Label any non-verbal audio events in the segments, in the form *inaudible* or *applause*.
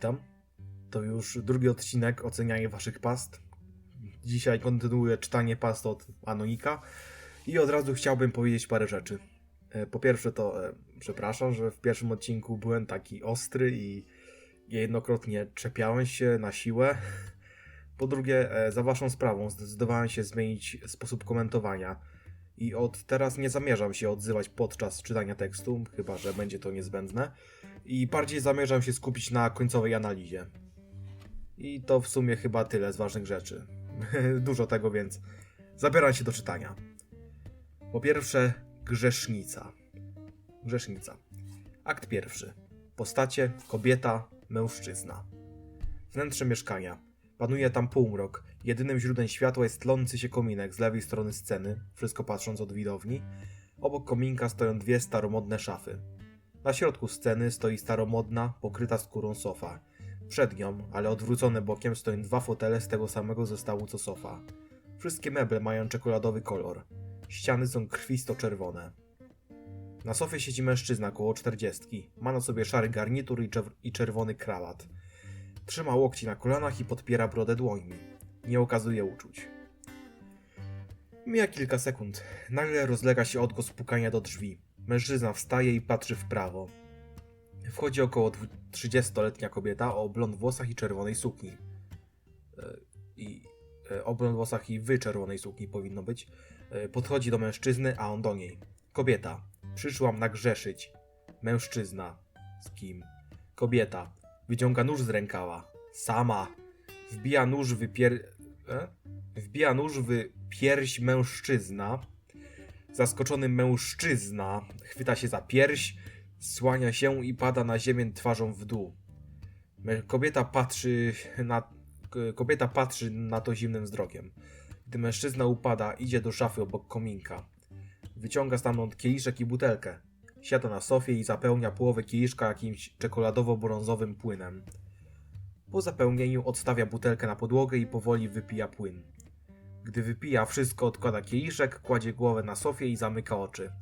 witam. To już drugi odcinek oceniania waszych past. Dzisiaj kontynuuję czytanie past od Anonika i od razu chciałbym powiedzieć parę rzeczy. E, Po pierwsze to e, przepraszam, że w pierwszym odcinku byłem taki ostry i jednokrotnie czepiałem się na siłę. Po drugie, e, za waszą sprawą zdecydowałem się zmienić sposób komentowania i od teraz nie zamierzam się odzywać podczas czytania tekstu, chyba że będzie to niezbędne i bardziej zamierzam się skupić na końcowej analizie. I to w sumie chyba tyle z ważnych rzeczy. *laughs* Dużo tego, więc zabieram się do czytania. Po pierwsze, grzesznica. Grzesznica. Akt pierwszy. Postacie, kobieta, mężczyzna. Wnętrze mieszkania. Panuje tam półmrok. Jedynym źródłem światła jest tlący się kominek z lewej strony sceny, wszystko patrząc od widowni. Obok kominka stoją dwie staromodne szafy. Na środku sceny stoi staromodna, pokryta skórą sofa. Przed nią, ale odwrócone bokiem, stoją dwa fotele z tego samego zestawu co sofa. Wszystkie meble mają czekoladowy kolor. Ściany są krwisto-czerwone. Na sofie siedzi mężczyzna koło czterdziestki. Ma na sobie szary garnitur i czerwony krawat. Trzyma łokci na kolanach i podpiera brodę dłońmi. Nie okazuje uczuć. Mija kilka sekund. Nagle rozlega się odgłos pukania do drzwi. Mężczyzna wstaje i patrzy w prawo. Wchodzi około 30-letnia kobieta o blond włosach i czerwonej sukni. E, I e, o blond włosach i wy czerwonej sukni powinno być. E, Podchodzi do mężczyzny, a on do niej. Kobieta. Przyszłam nagrzeszyć. Mężczyzna. Z kim? Kobieta. Wyciąga nóż z rękawa. Sama. Wbija nóż w pier... E? Wbija nóż w pierś mężczyzna. Zaskoczony mężczyzna chwyta się za pierś, słania się i pada na ziemię twarzą w dół. Kobieta patrzy na, kobieta patrzy na to zimnym wzrokiem. Gdy mężczyzna upada, idzie do szafy obok kominka. Wyciąga stamtąd kieliszek i butelkę. Siada na sofie i zapełnia połowę kieliszka jakimś czekoladowo-brązowym płynem. Po zapełnieniu odstawia butelkę na podłogę i powoli wypija płyn. Gdy wypija wszystko, odkłada kieliszek, kładzie głowę na sofie i zamyka oczy.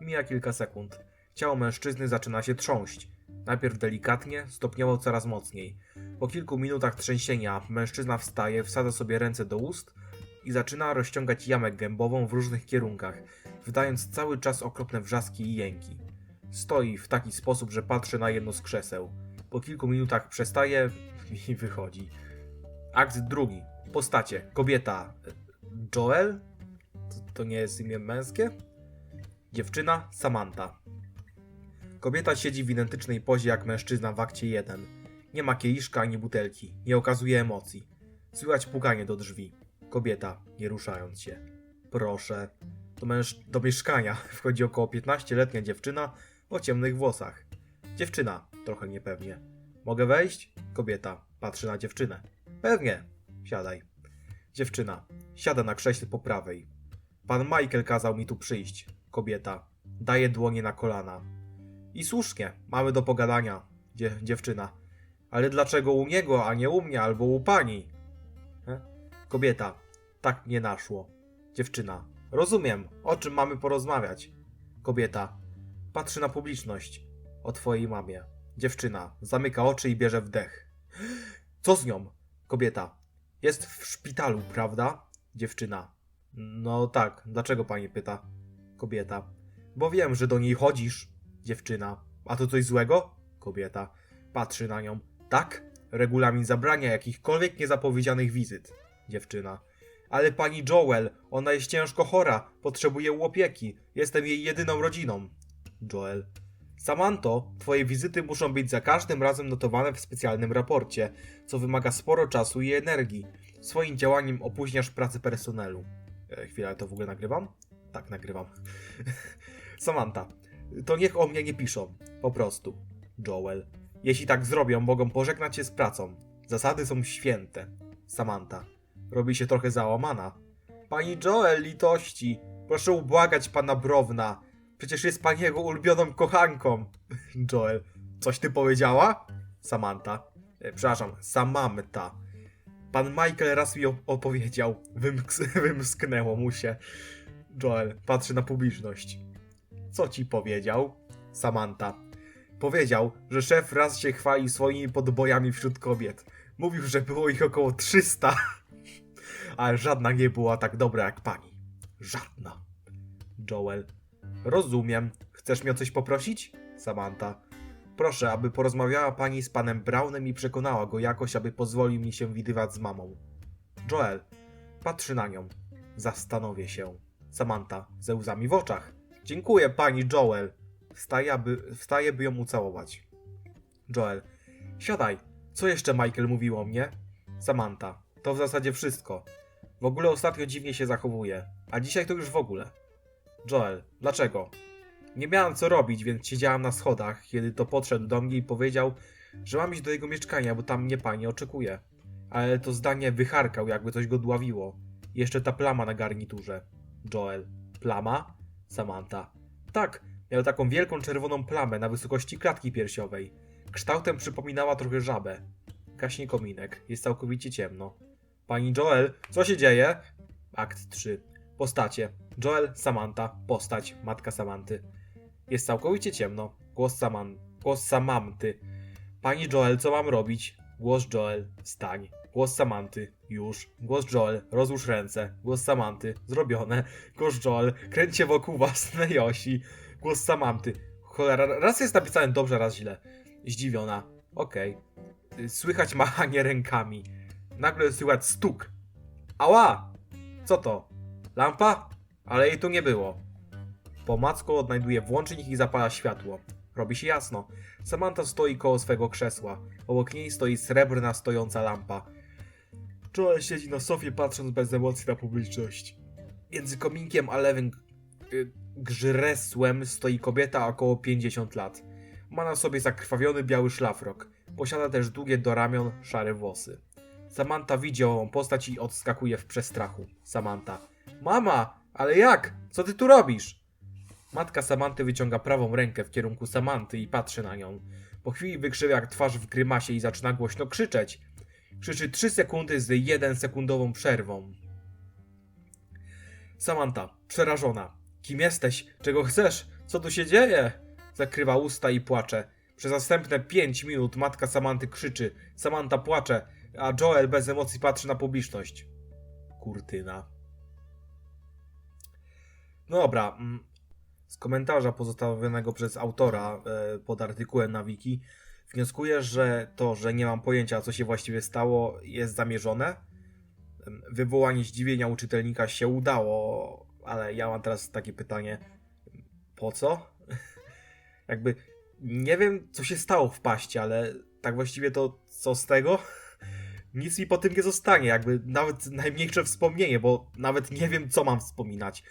Mija kilka sekund. Ciało mężczyzny zaczyna się trząść. Najpierw delikatnie, stopniowo coraz mocniej. Po kilku minutach trzęsienia mężczyzna wstaje, wsadza sobie ręce do ust i zaczyna rozciągać jamę gębową w różnych kierunkach, wydając cały czas okropne wrzaski i jęki. Stoi w taki sposób, że patrzy na jedno z krzeseł. Po kilku minutach przestaje i wychodzi. Akt drugi. Postacie. Kobieta. Joel? To, to nie jest imię męskie? Dziewczyna Samantha. Kobieta siedzi w identycznej pozie jak mężczyzna w akcie 1. Nie ma kieliszka ani butelki. Nie okazuje emocji. Słychać pukanie do drzwi. Kobieta, nie ruszając się. Proszę. Do, męż- do mieszkania *laughs* wchodzi około 15-letnia dziewczyna o ciemnych włosach. Dziewczyna, trochę niepewnie. Mogę wejść? Kobieta, patrzy na dziewczynę. Pewnie. Siadaj. Dziewczyna, siada na krześle po prawej. Pan Michael kazał mi tu przyjść. Kobieta, daje dłonie na kolana. I słusznie, mamy do pogadania. Dzie- dziewczyna. Ale dlaczego u niego, a nie u mnie albo u pani? E? Kobieta, tak nie naszło. Dziewczyna, rozumiem, o czym mamy porozmawiać. Kobieta, patrzy na publiczność. O twojej mamie. Dziewczyna, zamyka oczy i bierze wdech. *gasps* Co z nią? Kobieta, jest w szpitalu, prawda? Dziewczyna, no tak, dlaczego pani pyta? Kobieta, bo wiem, że do niej chodzisz. Dziewczyna, a to coś złego? Kobieta, patrzy na nią. Tak? Regulamin zabrania jakichkolwiek niezapowiedzianych wizyt. Dziewczyna. Ale pani Joel, ona jest ciężko chora, potrzebuje opieki. Jestem jej jedyną rodziną. Joel. Samanto, twoje wizyty muszą być za każdym razem notowane w specjalnym raporcie, co wymaga sporo czasu i energii. Swoim działaniem opóźniasz pracę personelu. E, chwila, to w ogóle nagrywam? Tak, nagrywam. *laughs* Samantha. To niech o mnie nie piszą. Po prostu. Joel. Jeśli tak zrobią, mogą pożegnać się z pracą. Zasady są święte. Samantha. Robi się trochę załamana. Pani Joel, litości. Proszę ubłagać pana Browna. Przecież jest pani jego ulubioną kochanką. *laughs* Joel. Coś ty powiedziała? Samantha. E, przepraszam, Samamta. Pan Michael raz mi op- opowiedział. Wymks- *laughs* wymsknęło mu się. Joel patrzy na publiczność. Co ci powiedział? Samantha. Powiedział, że szef raz się chwalił swoimi podbojami wśród kobiet. Mówił, że było ich około 300, *laughs* ale żadna nie była tak dobra jak pani. Żadna. Joel. Rozumiem. Chcesz mnie o coś poprosić? Samantha. Proszę, aby porozmawiała pani z panem Brownem i przekonała go jakoś, aby pozwolił mi się widywać z mamą. Joel. Patrzy na nią. Zastanowię się. Samantha. Ze łzami w oczach. Dziękuję pani, Joel. Wstaje, aby, wstaje, by ją ucałować. Joel. Siadaj. Co jeszcze Michael mówił o mnie? Samantha. To w zasadzie wszystko. W ogóle ostatnio dziwnie się zachowuje. A dzisiaj to już w ogóle. Joel. Dlaczego? Nie miałem co robić, więc siedziałam na schodach, kiedy to podszedł do mnie i powiedział, że mam iść do jego mieszkania, bo tam mnie pani oczekuje. Ale to zdanie wycharkał, jakby coś go dławiło. Jeszcze ta plama na garniturze. Joel. Plama? Samantha. Tak, miał taką wielką czerwoną plamę na wysokości klatki piersiowej. Kształtem przypominała trochę żabę. Gaśnie kominek. Jest całkowicie ciemno. Pani Joel, co się dzieje? Akt 3. Postacie. Joel, Samantha, postać, matka Samanty. Jest całkowicie ciemno. Głos Saman, głos Samanty. Pani Joel, co mam robić? Głos Joel, stań. Głos Samanty, już. Głos Joel, rozłóż ręce. Głos Samanty, zrobione. Głos Joel, kręć wokół własnej osi. Głos Samanty. Cholera, raz jest napisane dobrze, raz źle. Zdziwiona. Okej. Y, Słychać machanie rękami. Nagle słychać stuk. Ała! Co to? Lampa? Ale jej tu nie było. Po macku odnajduje włącznik i zapala światło. Robi się jasno. Samantha stoi koło swego krzesła. Obok niej stoi srebrna stojąca lampa. Joel siedzi na sofie patrząc bez emocji na publiczność. Między kominkiem a lewym y, grzresłem stoi kobieta około 50 lat. Ma na sobie zakrwawiony biały szlafrok. Posiada też długie do ramion szare włosy. Samantha widzi ową postać i odskakuje w przestrachu. Samantha. Mama, ale jak? Co ty tu robisz? Matka Samanty wyciąga prawą rękę w kierunku Samanty i patrzy na nią. Po chwili wykrzywia twarz w grymasie i zaczyna głośno krzyczeć. Krzyczy 3 sekundy z 1 sekundową przerwą. Samantha, przerażona. Kim jesteś? Czego chcesz? Co tu się dzieje? Zakrywa usta i płacze. Przez następne 5 minut matka Samanty krzyczy. Samantha płacze, a Joel bez emocji patrzy na publiczność. Kurtyna. No dobra. mm, Z komentarza pozostawionego przez autora e, pod artykułem na wiki wnioskuję, że to, że nie mam pojęcia, co się właściwie stało, jest zamierzone. Wywołanie zdziwienia u czytelnika się udało, ale ja mam teraz takie pytanie: po co? *laughs* Jakby nie wiem, co się stało w paście, ale tak właściwie to co z tego? *laughs* Nic mi po tym nie zostanie, jakby nawet najmniejsze wspomnienie, bo nawet nie wiem, co mam wspominać.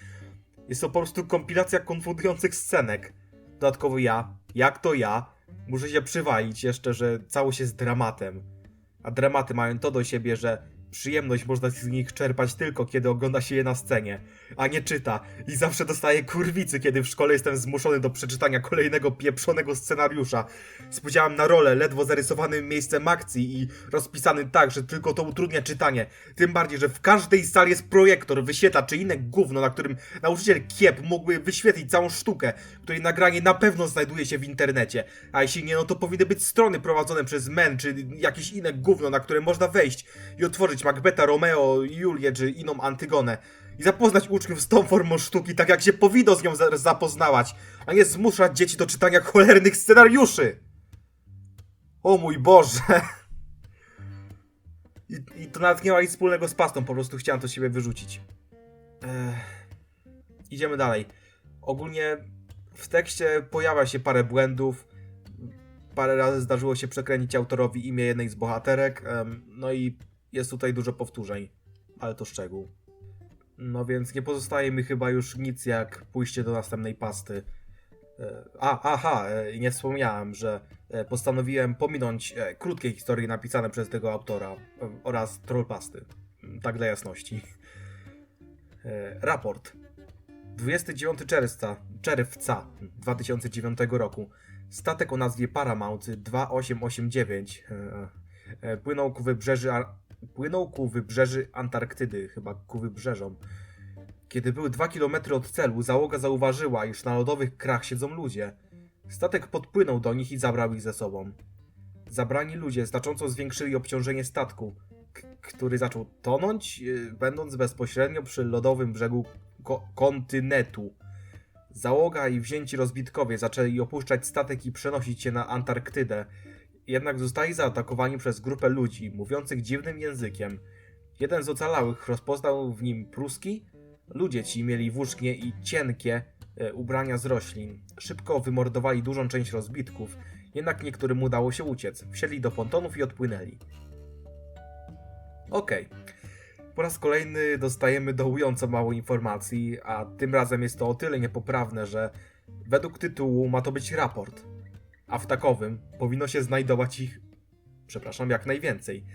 Jest to po prostu kompilacja konfundujących scenek. Dodatkowo ja, jak to ja, muszę się przywalić jeszcze, że całość jest dramatem. A dramaty mają to do siebie, że przyjemność można z nich czerpać tylko, kiedy ogląda się je na scenie, a nie czyta. I zawsze dostaję kurwicy, kiedy w szkole jestem zmuszony do przeczytania kolejnego pieprzonego scenariusza. Spojrzałem na rolę ledwo zarysowanym miejscem akcji i rozpisanym tak, że tylko to utrudnia czytanie. Tym bardziej, że w każdej sali jest projektor, wyświetlacz czy inne gówno, na którym nauczyciel Kiep mógłby wyświetlić całą sztukę, której nagranie na pewno znajduje się w internecie. A jeśli nie, no to powinny być strony prowadzone przez Men, czy jakieś inne gówno, na które można wejść i otworzyć Macbeta, Romeo, Julię, czy inną Antygonę. I zapoznać uczniów z tą formą sztuki, tak jak się powinno z nią za- zapoznawać, a nie zmuszać dzieci do czytania cholernych scenariuszy. O mój Boże. I, I to nawet nie ma nic wspólnego z pastą, po prostu chciałem to siebie wyrzucić. Ech. Idziemy dalej. Ogólnie w tekście pojawia się parę błędów. Parę razy zdarzyło się przekręcić autorowi imię jednej z bohaterek. no i jest tutaj dużo powtórzeń, ale to szczegół. No więc nie pozostaje mi chyba już nic jak pójście do następnej pasty. E, A, aha, e, nie wspomniałem, że e, postanowiłem pominąć krótkie historie napisane przez tego autora oraz trollpasty. Mm, Tak dla jasności. Raport. 29 czerwca, czerwca 2009 roku. Statek o nazwie Paramount 2889 e, e, płynął ku wybrzeży, płynął ku wybrzeży Antarktydy, chyba ku wybrzeżom. Kiedy były 2 km od celu, załoga zauważyła, iż na lodowych krach siedzą ludzie. Statek podpłynął do nich i zabrał ich ze sobą. Zabrani ludzie znacząco zwiększyli obciążenie statku, który zaczął tonąć, yy, będąc bezpośrednio przy lodowym brzegu ko- kontynentu. Załoga i wzięci rozbitkowie zaczęli opuszczać statek i przenosić się na Antarktydę, jednak zostali zaatakowani przez grupę ludzi mówiących dziwnym językiem. Jeden z ocalałych rozpoznał w nim pruski. Ludzie ci mieli włócznie i cienkie e, ubrania z roślin. Szybko wymordowali dużą część rozbitków, jednak niektórym udało się uciec. Wsiedli do pontonów i odpłynęli. Okej. Po raz kolejny dostajemy dołująco mało informacji, a tym razem jest to o tyle niepoprawne, że według tytułu ma to być raport, a w takowym powinno się znajdować ich, przepraszam, jak najwięcej.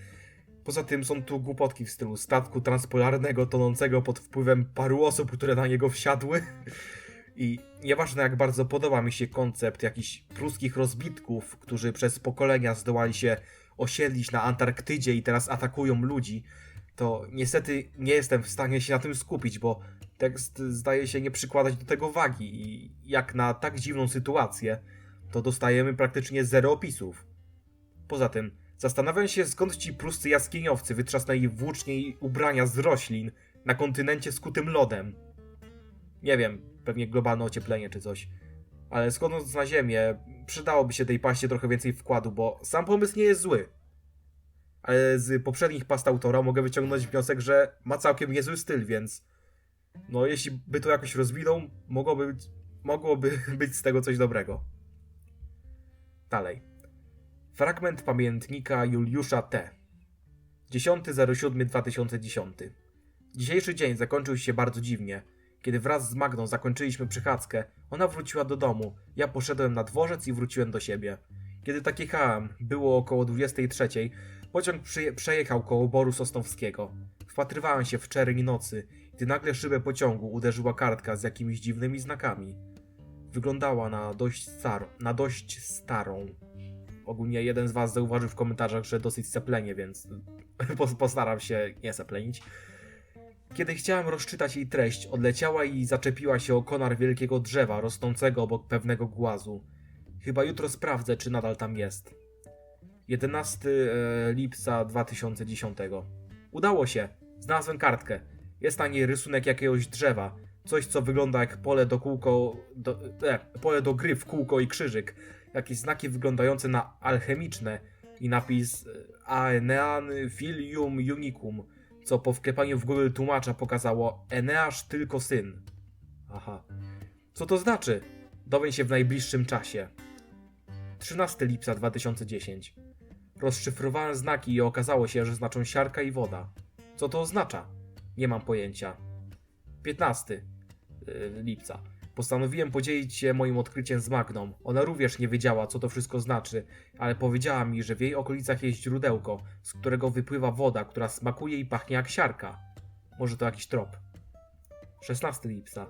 Poza tym są tu głupotki w stylu statku transpolarnego tonącego pod wpływem paru osób, które na niego wsiadły. I nieważne jak bardzo podoba mi się koncept jakichś pruskich rozbitków, którzy przez pokolenia zdołali się osiedlić na Antarktydzie i teraz atakują ludzi, to niestety nie jestem w stanie się na tym skupić, bo tekst zdaje się nie przykładać do tego wagi i jak na tak dziwną sytuację, to dostajemy praktycznie zero opisów. Poza tym, zastanawiam się skąd ci pruscy jaskiniowcy wytrzasnęli włócznie i ubrania z roślin na kontynencie skutym lodem. Nie wiem, pewnie globalne ocieplenie czy coś. Ale skądąc na ziemię, przydałoby się tej paście trochę więcej wkładu, bo sam pomysł nie jest zły. Ale z poprzednich past autora mogę wyciągnąć wniosek, że ma całkiem niezły styl, więc no jeśli by to jakoś rozwinął, mogłoby mogłoby *laughs* być z tego coś dobrego. Dalej. Fragment pamiętnika Juliusza T. 10.07.2010 Dzisiejszy dzień zakończył się bardzo dziwnie. Kiedy wraz z Magdą zakończyliśmy przechadzkę, ona wróciła do domu, ja poszedłem na dworzec i wróciłem do siebie. Kiedy tak jechałem, było około 23.00, pociąg przejechał koło Boru Sosnowskiego. Wpatrywałem się w czerni nocy, gdy nagle szybę pociągu uderzyła kartka z jakimiś dziwnymi znakami. Wyglądała na dość, star- na dość starą. Ogólnie jeden z was zauważył w komentarzach, że dosyć seplenie, więc *laughs* pos- postaram się nie seplenić. Kiedy chciałem rozczytać jej treść, odleciała i zaczepiła się o konar wielkiego drzewa rosnącego obok pewnego głazu. Chyba jutro sprawdzę, czy nadal tam jest. 11 e, lipca 2010. Udało się. Znalazłem kartkę. Jest na niej rysunek jakiegoś drzewa. Coś, co wygląda jak pole do kółko. Do, e, pole do gry w kółko i krzyżyk. Jakieś znaki wyglądające na alchemiczne i napis e, Aenean Filium Unicum, co po wklepaniu w Google tłumacza pokazało Eneasz tylko syn. Aha. Co to znaczy? Dowiem się w najbliższym czasie. 13 lipca 2010. Rozszyfrowałem znaki i okazało się, że znaczą siarka i woda. Co to oznacza? Nie mam pojęcia. 15 y, lipca. Postanowiłem podzielić się moim odkryciem z Magną. Ona również nie wiedziała, co to wszystko znaczy, ale powiedziała mi, że w jej okolicach jest źródełko, z którego wypływa woda, która smakuje i pachnie jak siarka. Może to jakiś trop. 16 lipca.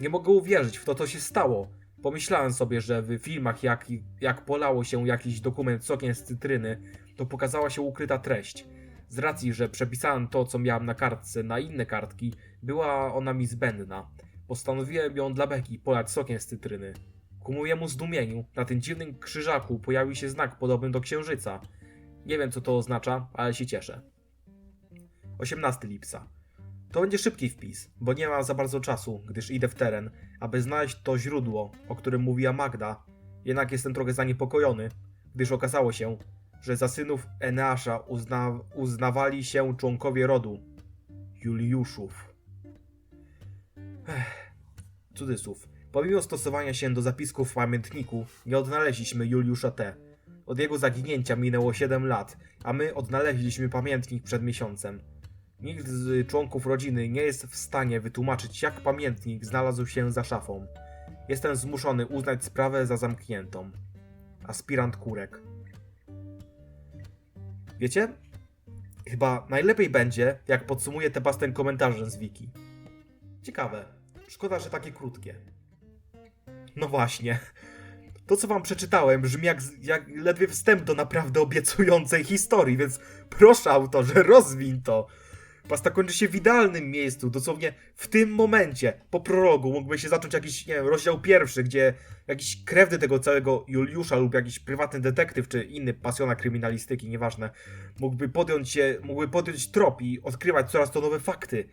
Nie mogę uwierzyć w to, co się stało. Pomyślałem sobie, że w filmach jak, jak polało się jakiś dokument sokiem z cytryny, to pokazała się ukryta treść. Z racji, że przepisałem to, co miałem na kartce, na inne kartki, była ona mi zbędna. Postanowiłem ją dla Beki polać sokiem z cytryny. Ku mojemu zdumieniu, na tym dziwnym krzyżaku pojawił się znak podobny do księżyca. Nie wiem, co to oznacza, ale się cieszę. 18 lipca. To będzie szybki wpis, bo nie mam za bardzo czasu, gdyż idę w teren, aby znaleźć to źródło, o którym mówiła Magda. Jednak jestem trochę zaniepokojony, gdyż okazało się, że za synów Eneasza uzna uznawali się członkowie rodu Juliuszów. Ech, cudzysłów. Pomimo stosowania się do zapisków w pamiętniku, nie odnaleźliśmy Juliusza T. Od jego zaginięcia minęło 7 lat, a my odnaleźliśmy pamiętnik przed miesiącem. Nikt z członków rodziny nie jest w stanie wytłumaczyć, jak pamiętnik znalazł się za szafą. Jestem zmuszony uznać sprawę za zamkniętą. Aspirant Kurek. Wiecie? Chyba najlepiej będzie, jak podsumuję tę pastę komentarzem z wiki. Ciekawe. Szkoda, że takie krótkie. No właśnie. To, co wam przeczytałem, brzmi jak, jak ledwie wstęp do naprawdę obiecującej historii, więc proszę autorze, rozwin to. Pasta kończy się w idealnym miejscu, dosłownie w tym momencie, po prologu, mógłby się zacząć jakiś, nie wiem, rozdział pierwszy, gdzie jakiś krewny tego całego Juliusza lub jakiś prywatny detektyw, czy inny pasjona kryminalistyki, nieważne, mógłby podjąć się, mógłby podjąć trop i odkrywać coraz to nowe fakty.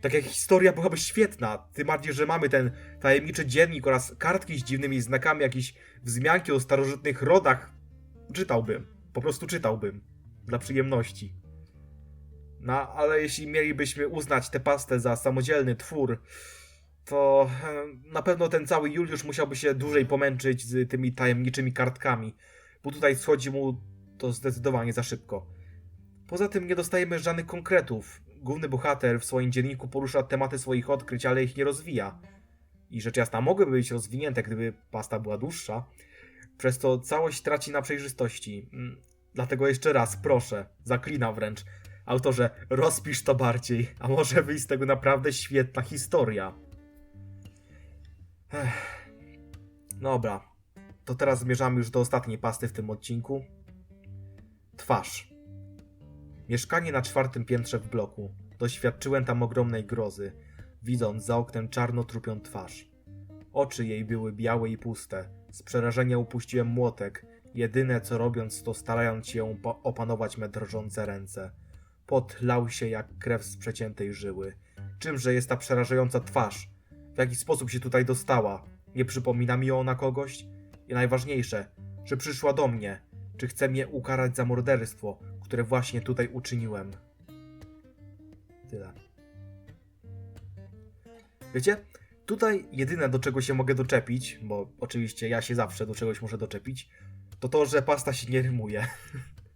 Tak jak historia byłaby świetna, tym bardziej, że mamy ten tajemniczy dziennik oraz kartki z dziwnymi znakami, jakieś wzmianki o starożytnych rodach. Czytałbym, po prostu czytałbym, dla przyjemności. No, ale jeśli mielibyśmy uznać tę pastę za samodzielny twór, to na pewno ten cały Juliusz musiałby się dłużej pomęczyć z tymi tajemniczymi kartkami, bo tutaj schodzi mu to zdecydowanie za szybko. Poza tym nie dostajemy żadnych konkretów. Główny bohater w swoim dzienniku porusza tematy swoich odkryć, ale ich nie rozwija. I rzecz jasna mogłyby być rozwinięte, gdyby pasta była dłuższa. Przez to całość traci na przejrzystości. Mm, Dlatego jeszcze raz, proszę, zaklinam wręcz, autorze, rozpisz to bardziej, a może wyjść z tego naprawdę świetna historia. Ech. Dobra, to teraz zmierzamy już do ostatniej pasty w tym odcinku. Twarz. Mieszkanie na czwartym piętrze w bloku. Doświadczyłem tam ogromnej grozy, widząc za oknem czarno-trupią twarz. Oczy jej były białe i puste. Z przerażenia upuściłem młotek. Jedyne co robiąc, to starając się opa- opanować me drżące ręce. Pot lał się jak krew z przeciętej żyły. Czymże jest ta przerażająca twarz? W jaki sposób się tutaj dostała? Nie przypomina mi ona kogoś? I najważniejsze, czy przyszła do mnie? Czy chce mnie ukarać za morderstwo, które właśnie tutaj uczyniłem? Tyle. Wiecie, tutaj jedyne do czego się mogę doczepić, bo oczywiście ja się zawsze do czegoś muszę doczepić, to to, że pasta się nie rymuje.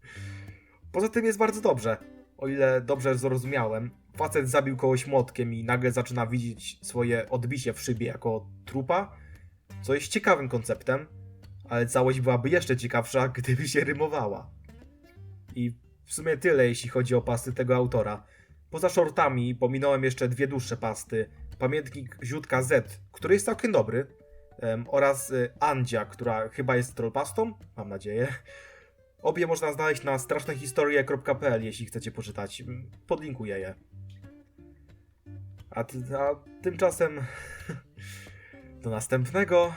*laughs* Poza tym jest bardzo dobrze. O ile dobrze zrozumiałem, facet zabił kogoś młotkiem i nagle zaczyna widzieć swoje odbicie w szybie jako trupa, co jest ciekawym konceptem, ale całość byłaby jeszcze ciekawsza, *laughs* gdyby się rymowała. I w sumie tyle, jeśli chodzi o pasty tego autora. Poza shortami pominąłem jeszcze dwie dłuższe pasty. Pamiętnik Ziutka Z, który jest całkiem dobry, oraz y, Andzia, która chyba jest trollpastą, mam nadzieję. Obie można znaleźć na strasznehistorie.pl, jeśli chcecie poczytać. Podlinkuję je. A, a tymczasem *laughs* do następnego.